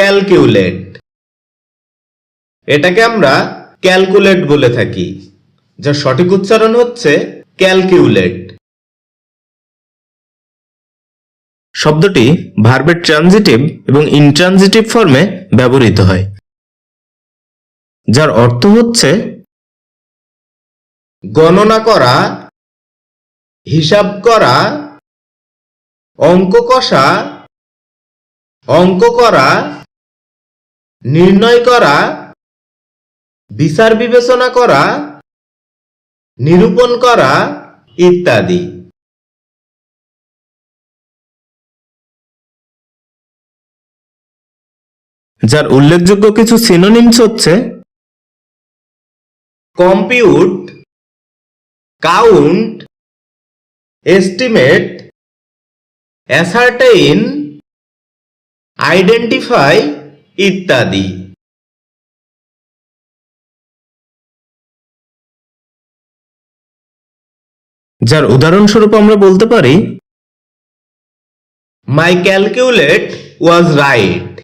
Calculate এটাকে আমরা calculate বলে থাকি, যার সঠিক উচ্চারণ হচ্ছে ক্যালকুলেট শব্দটি ভার্বের ট্রানজিটিভ এবং ইনট্রানজিটিভ ফর্মে ব্যবহৃত হয়, যার অর্থ হচ্ছে গণনা করা, হিসাব করা, অঙ্ক কষা, অঙ্ক করা নির্ণয় করা বিচার বিবেচনা করা নিরূপণ করা ইত্যাদি। যার উল্লেখযোগ্য কিছু সিনোনিমস হচ্ছে compute count estimate ascertain identify ইত্যাদি। যার উদাহরণস্বরূপ আমরা বলতে পারি মাই ক্যালকুলেট ওয়াজ রাইট